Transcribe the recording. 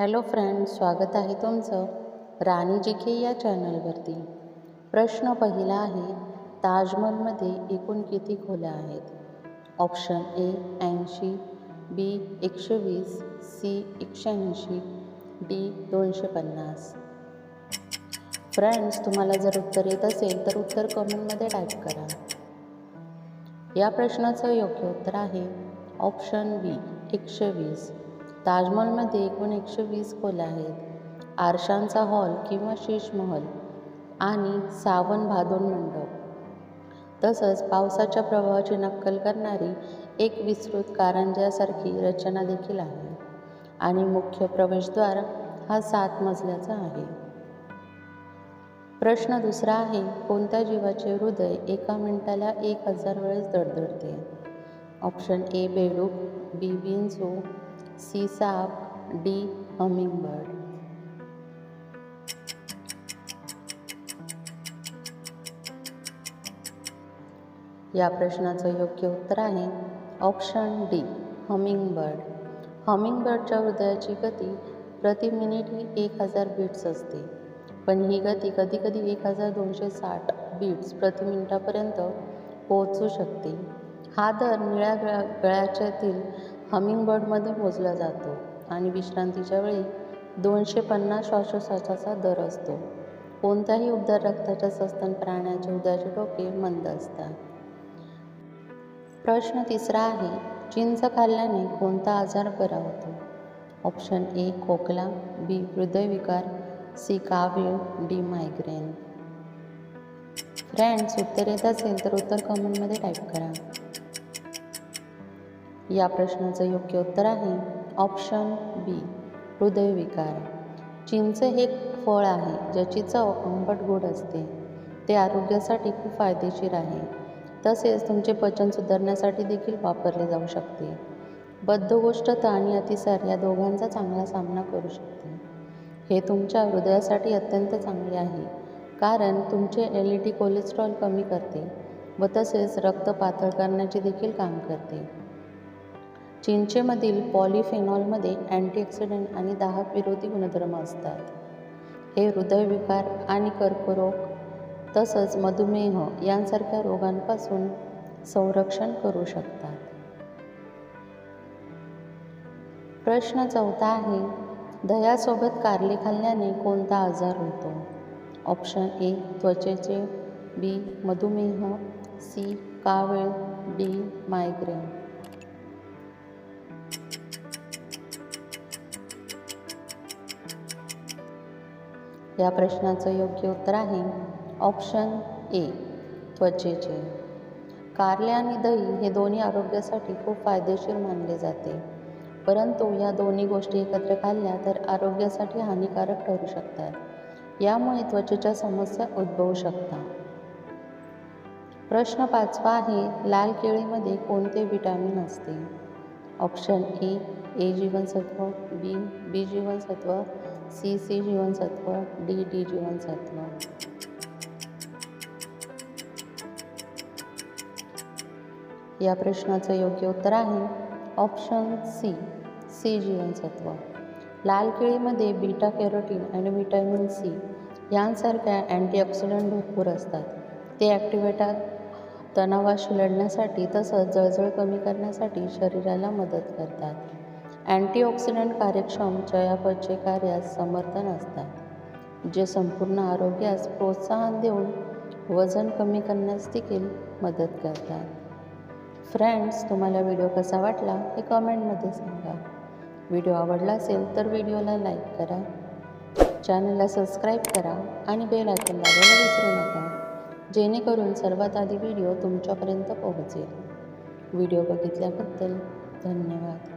Hello friends स्वागत आहे तुमचं राणी जी के या चॅनलवरती. प्रश्न पहिला आहे ताजमहलमध्ये एकूण किती खोल्या आहेत? ऑप्शन ए ऐंशी बी एकशे वीस सी एकशे ऐंशी डी दोनशे पन्नास फ्रेंड्स तुम्हाला जर उत्तर येत असेल तर उत्तर कमेंटमध्ये टाईप करा. या प्रश्नाचं योग्य उत्तर आहे ऑप्शन बी एकशे वीस ताजमहलमध्ये एकूण एकशे वीस खोल्या आहेत. आरशांचा हॉल किंवा शीश महल आणि सावन भादोन मंडप. तसंच पावसाच्या प्रवाहाची नक्कल करणारी एक विस्तृत कारंज्यासारखी रचना देखील आहे आणि मुख्य प्रवेशद्वार हा सात मजल्याचा आहे. प्रश्न दुसरा आहे कोणत्या जीवाचे हृदय एका मिनिटाला एक हजार वेळेस दडदडते? ऑप्शन ए बेडूक बी विंचू सी साप डी हमिंगबर्ड. या प्रश्नाचं योग्य उत्तर आहे ऑप्शन डी हमिंगबर्ड. हमिंगबर्डच्या हृदयाची गती प्रति मिनिट ही एक हजार बीट्स असते. पण ही गती कधीकधी एक हजार दोनशे साठ बीट्स प्रति मिनिटापर्यंत पोहोचू शकते. हा दर निळ्या गळ्या गळ्याच्यातील हमिंगबर्डमध्ये मोजला जातो आणि विश्रांतीच्या वेळी दोनशे पन्नास श्वासोश्वासाचा दर असतो. कोणत्याही उबदार रक्ताच्या सस्तन प्राण्याचे हृदयाचे डोके मंद असतात. प्रश्न तिसरा आहे चिंच खाल्ल्याने कोणता आजार बरा होतो? ऑप्शन ए खोकला बी हृदयविकार सी कावीळ डी मायग्रेन. फ्रेंड्स उत्तर येत असेल तर उत्तर कमेंटमध्ये टाईप करा. या प्रश्नाचं योग्य उत्तर आहे. ऑप्शन बी हृदयविकार. चिंच हे फळ आहे ज्याची चव आंबट गोड असते. ते आरोग्यासाठी खूप फायदेशीर आहे. तसेच तुमचे पचन सुधारण्यासाठी देखील वापरले जाऊ शकते. बद्धगोष्ठता आणि अतिसार या दोघांचा चांगला सामना करू शकते. हे तुमच्या हृदयासाठी अत्यंत चांगले आहे. कारण तुमचे एल ई डी कोलेस्ट्रॉल कमी करते व तसेच रक्त पातळ करण्याचे देखील काम करते. चिंचेमधील पॉलिफेनॉलमध्ये अँटीऑक्सिडंट आणि दाहक विरोधी गुणधर्म असतात. हे हृदयविकार आणि कर्करोग तसंच मधुमेह यांसारख्या रोगांपासून संरक्षण करू शकतात. प्रश्न चौथा आहे दह्यासोबत कारले खाल्ल्याने कोणता आजार होतो? ऑप्शन ए त्वचेचे बी मधुमेह सी कावीळ डी मायग्रेन. या प्रश्नाचं योग्य उत्तर आहे. ऑप्शन ए त्वचेचे. कारले आणि दही हे दोन्ही आरोग्यासाठी खूप फायदेशीर मानले जाते. परंतु या दोन्ही गोष्टी एकत्र खाल्ल्या तर आरोग्यासाठी हानिकारक ठरू शकतात. यामुळे त्वचेच्या समस्या उद्भवू शकतात. प्रश्न पाचवा आहे लाल केळीमध्ये कोणते विटॅमिन असते? ऑप्शन ए ए जीवनसत्व बी बी जीवनसत्व सी सी जीवनसत्व डी डी जीवनसत्व या प्रश्नाचं योग्य उत्तर आहे ऑप्शन सी सी जीवनसत्व लाल केळीमध्ये बीटा कॅरोटीन आणि व्हिटॅमिन सी यांसारख्या अँटीऑक्सिडंट भरपूर असतात. ते ॲक्टिवेटा तणावाशी लढण्यासाठी तसंच जळजळ कमी करण्यासाठी शरीराला मदत करतात. अँटीऑक्सिडंट कार्यक्षम चयापचय कार्यास समर्थन असतात जे संपूर्ण आरोग्यास प्रोत्साहन देऊन वजन कमी करण्यास देखील मदत करतात. फ्रेंड्स तुम्हाला व्हिडिओ कसा वाटला हे कमेंटमध्ये सांगा. व्हिडिओ आवडला असेल तर व्हिडिओला लाईक करा चॅनलला सबस्क्राईब करा आणि बेल आयकॉन दाबायला विसरू नका जेणेकरून सर्वात आधी व्हिडिओ तुमच्यापर्यंत पोहोचेल. व्हिडिओ बघितल्याबद्दल धन्यवाद.